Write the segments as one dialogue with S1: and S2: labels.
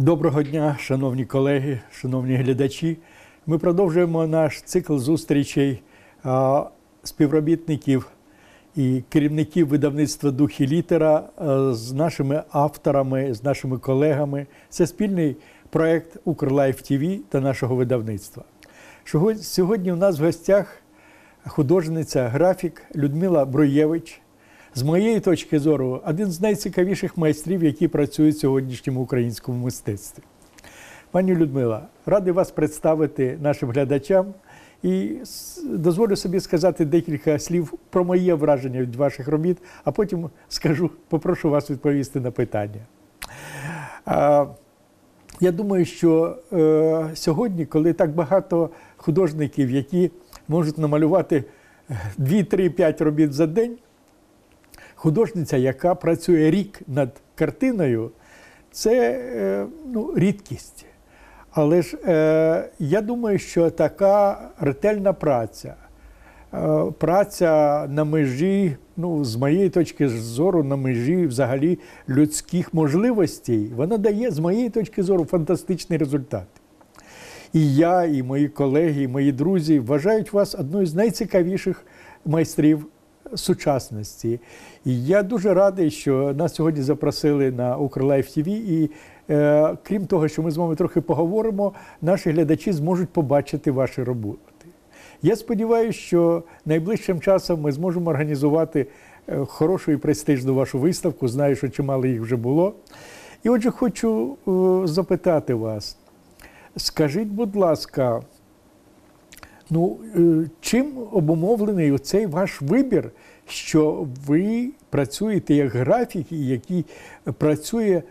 S1: Доброго дня, шановні колеги, шановні глядачі. Ми продовжуємо наш цикл зустрічей співробітників і керівників видавництва Дух і літера з нашими авторами, з нашими колегами. Це спільний проект Укрлайф ТВ та нашого видавництва. Сьогодні у нас в гостях художниця, графік Людмила Броєвич. З моєї точки зору, один з найцікавіших майстрів, які працюють в сьогоднішньому українському мистецтві. Пані Людмила, радий вас представити нашим глядачам і дозволю собі сказати декілька слів про моє враження від ваших робіт, а потім скажу, попрошу вас відповісти на питання. Я думаю, що е, сьогодні, коли так багато художників, які можуть намалювати 2-3-5 робіт за день, художниця, яка працює рік над картиною, це е, ну, рідкість. Але ж е, я думаю, що така ретельна праця, е, праця на межі, ну, з моєї точки зору, на межі взагалі людських можливостей, вона дає, з моєї точки зору, фантастичний результат. І я, і мої колеги, і мої друзі вважають вас одною з найцікавіших майстрів сучасності. І я дуже радий, що нас сьогодні запросили на Укрлайф ТВ. І е, крім того, що ми з вами трохи поговоримо, наші глядачі зможуть побачити ваші роботи. Я сподіваюся, що найближчим часом ми зможемо організувати е, хорошу і престижну вашу виставку. Знаю, що чимало їх вже було. І отже, хочу е, запитати вас. Скажіть, будь ласка, ну, е, чим обумовлений оцей ваш вибір, що ви працюєте як графік, який працює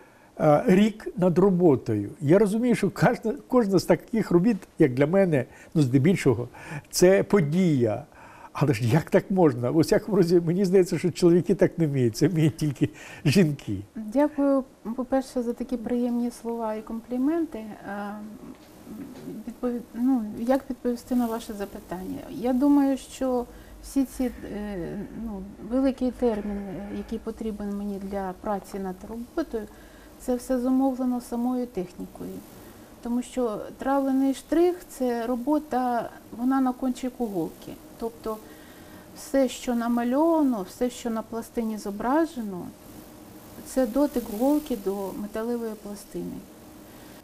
S1: рік над роботою? Я розумію, що кожна, кожна з таких робіт, як для мене, ну здебільшого, це подія. Але ж як так можна? У всякому разі, мені здається, що чоловіки так не вміють, це вміють тільки жінки.
S2: Дякую, по-перше, за такі приємні слова і компліменти. Відпові- Ну, як відповісти на ваше запитання? Я думаю, що всі ці е, ну, великий термін, е, який потрібен мені для праці над роботою, це все зумовлено самою технікою. Тому що травлений штрих це робота, вона на кончику голки. Тобто все, що намальовано, все, що на пластині зображено, це дотик голки до металевої пластини.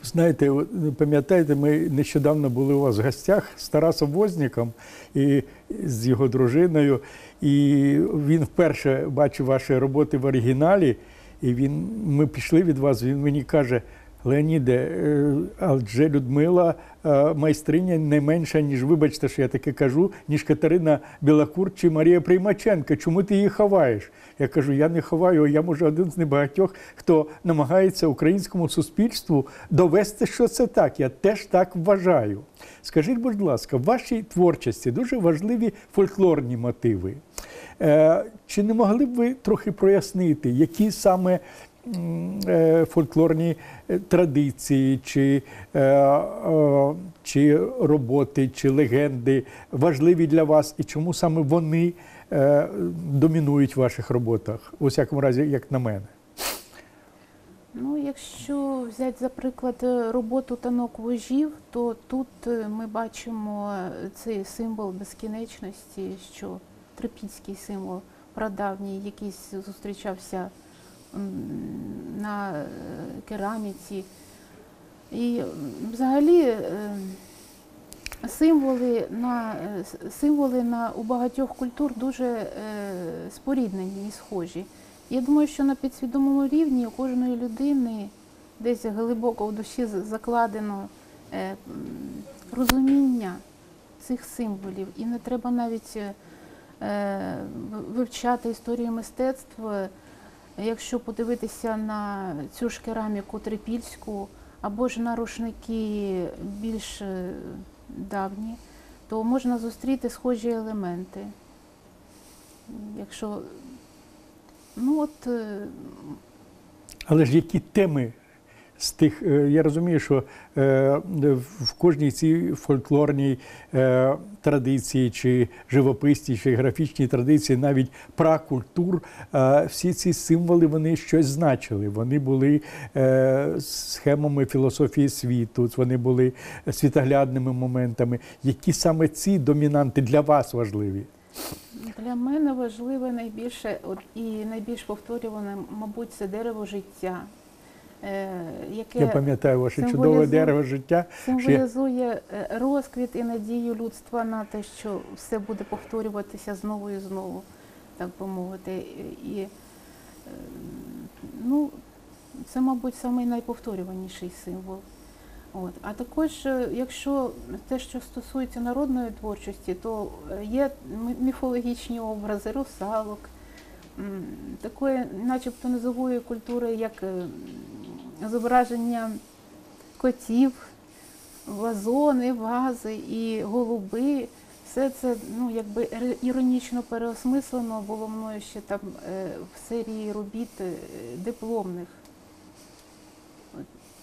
S1: Знаєте, пам'ятаєте, ми нещодавно були у вас в гостях з Тарасом Возніком і з його дружиною. І він вперше бачив ваші роботи в оригіналі. І він, ми пішли від вас, він мені каже: Леоніде, е, адже Людмила е, майстриня не менша, ніж, вибачте, що я таке кажу, ніж Катерина Білокур чи Марія Приймаченка. Чому ти її ховаєш? Я кажу, я не ховаю, я може один з небагатьох, хто намагається українському суспільству довести, що це так. Я теж так вважаю. Скажіть, будь ласка, в вашій творчості дуже важливі фольклорні мотиви. Е, Чи не могли б ви трохи прояснити, які саме фольклорні е, традиції, чи, е, е, чи роботи, чи легенди важливі для вас, і чому саме вони е, домінують в ваших роботах, у всякому разі, як на мене?
S2: Ну, якщо взяти, за приклад, е, роботу танок вожів, то тут е, ми бачимо е, цей символ безкінечності, що трипільський символ прадавній, який зустрічався на е, кераміці. І взагалі е, символи на, е, символи на, у багатьох культур дуже споріднені і схожі. Я думаю, що на підсвідомому рівні у кожної людини десь глибоко в душі закладено розуміння цих символів. І не треба навіть вивчати історію мистецтва. Якщо подивитися на цю ж кераміку трипільську або ж на рушники більш е, давні, то можна зустріти схожі елементи. Якщо ну от е,
S1: Але ж які теми з тих, е, я розумію, що е, в кожній цій фольклорній е, традиції, чи живописній, чи графічній традиції, навіть пракультур, всі ці символи вони щось значили. Вони були схемами філософії світу, вони були світоглядними моментами. Які саме ці домінанти для вас важливі?
S2: Для мене важливе найбільше і найбільш повторюване, мабуть, це дерево життя, яке
S1: Я пам'ятаю ваше чудове дерево життя.
S2: символізує е, розквіт і надію людства на те, що все буде повторюватися знову і знову, так би мовити. І, е, ну, це, мабуть, самий найповторюваніший символ. От. А також, е, якщо те, що стосується народної творчості, то е, є міфологічні образи русалок, такої, начебто, низової культури, як е, зображення котів, вазони, вази і голуби. Все це ну, якби іронічно переосмислено було мною ще там е, в серії робіт е, дипломних.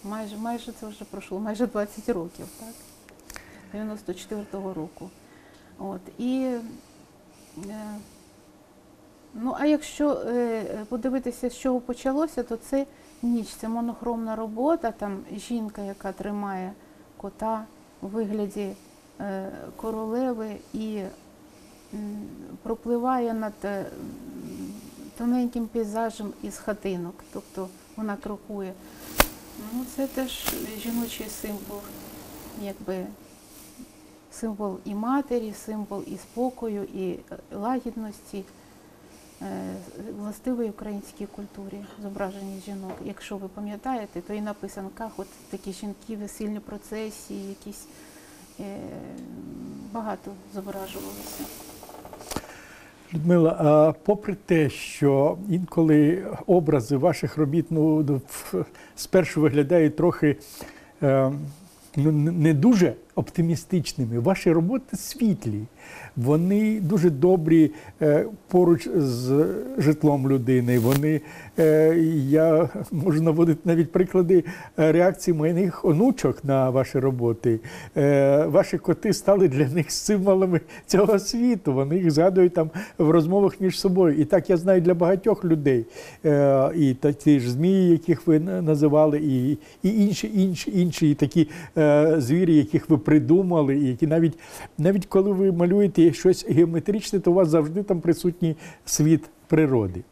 S2: Майже, майже це вже пройшло, майже 20 років, так? 94-го року. От. І, е, ну, а якщо е, подивитися, з чого почалося, то це ніч, це монохромна робота, там жінка, яка тримає кота у вигляді е, королеви і пропливає над е, тоненьким пейзажем із хатинок, тобто вона крокує. Ну, це теж жіночий символ, якби символ і матері, символ і спокою, і лагідності, властивої українській культурі, зображення жінок. Якщо ви пам'ятаєте, то і на писанках от такі жінки, весільні процесії, якісь е, багато зображувалося.
S1: Людмила, а попри те, що інколи образи ваших робіт ну, спершу виглядають трохи е, ну, не дуже оптимістичними, ваші роботи світлі, вони дуже добрі е, поруч з житлом людини. Вони, е, я можу наводити навіть приклади е, реакції моїх онучок на ваші роботи. Ваші коти стали для них символами цього світу. Вони їх згадують там в розмовах між собою. І так я знаю для багатьох людей. І ті ж змії, яких ви називали, і, і інші, інші, інші такі звірі, яких ви придумали, і які навіть навіть коли ви малюєте щось геометричне, то у вас завжди там присутній світ природи.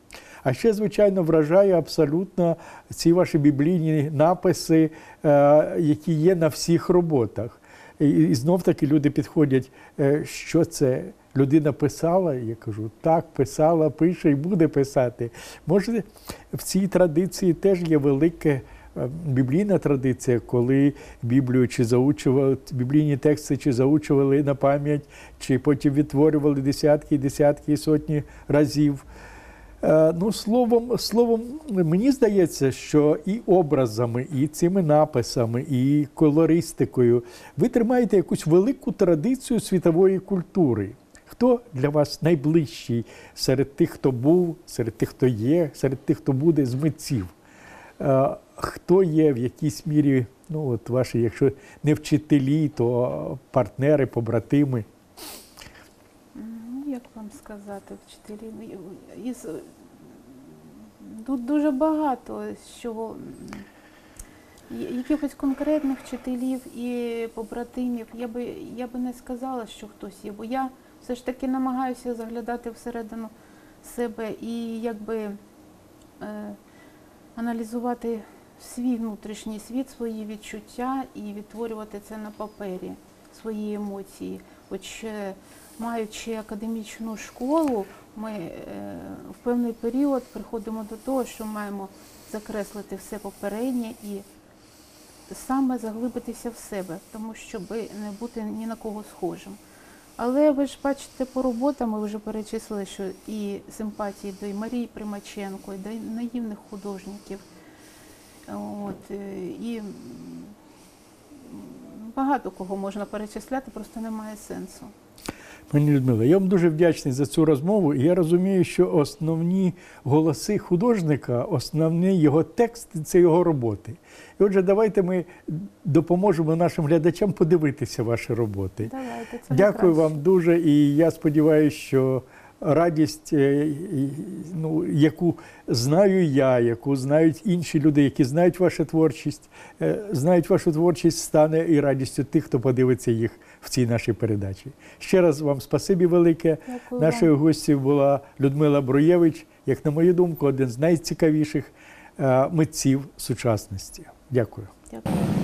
S1: А ще, звичайно, вражає абсолютно ці ваші біблійні написи, е, які є на всіх роботах. І, знов таки люди підходять, е, що це людина писала. Я кажу, так, писала, пише і буде писати. Може, в цій традиції теж є велике. Е, Біблійна традиція, коли Біблію чи заучували біблійні тексти, чи заучували на пам'ять, чи потім відтворювали десятки, десятки і сотні разів. Е, Ну, словом, словом, мені здається, що і образами, і цими написами, і колористикою ви тримаєте якусь велику традицію світової культури. Хто для вас найближчий серед тих, хто був, серед тих, хто є, серед тих, хто буде з митців? Е, Хто є в якійсь мірі, ну от ваші, якщо не вчителі, то партнери, побратими?
S2: Ну, як вам сказати, вчителі ну, із тут дуже багато чого якихось конкретних вчителів і побратимів. Я би я би не сказала, що хтось є, бо я все ж таки намагаюся заглядати всередину себе і якби е, аналізувати свій внутрішній світ, свої відчуття і відтворювати це на папері, свої емоції. От ще маючи академічну школу, ми е, в певний період приходимо до того, що маємо закреслити все попереднє і саме заглибитися в себе, тому щоб не бути ні на кого схожим. Але ви ж бачите по роботам, ми вже перечислили, що і симпатії до Марії Примаченко, і до наївних художників. От, е, і багато кого можна перечисляти, просто немає сенсу.
S1: Пані Людмила, я вам дуже вдячний за цю розмову. І я розумію, що основні голоси художника, основний його текст це його роботи. І отже, давайте ми допоможемо нашим глядачам подивитися ваші роботи.
S2: Давайте це
S1: Дякую вам дуже, і я сподіваюся, що радість, е, ну, яку знаю я, яку знають інші люди, які знають вашу творчість, е, знають вашу творчість, стане і радістю тих, хто подивиться їх в цій нашій передачі. Ще раз вам спасибі велике.
S2: Дякую
S1: Нашою гостю була Людмила Броєвич, як на мою думку, один з найцікавіших е, митців сучасності. Дякую.
S2: Дякую.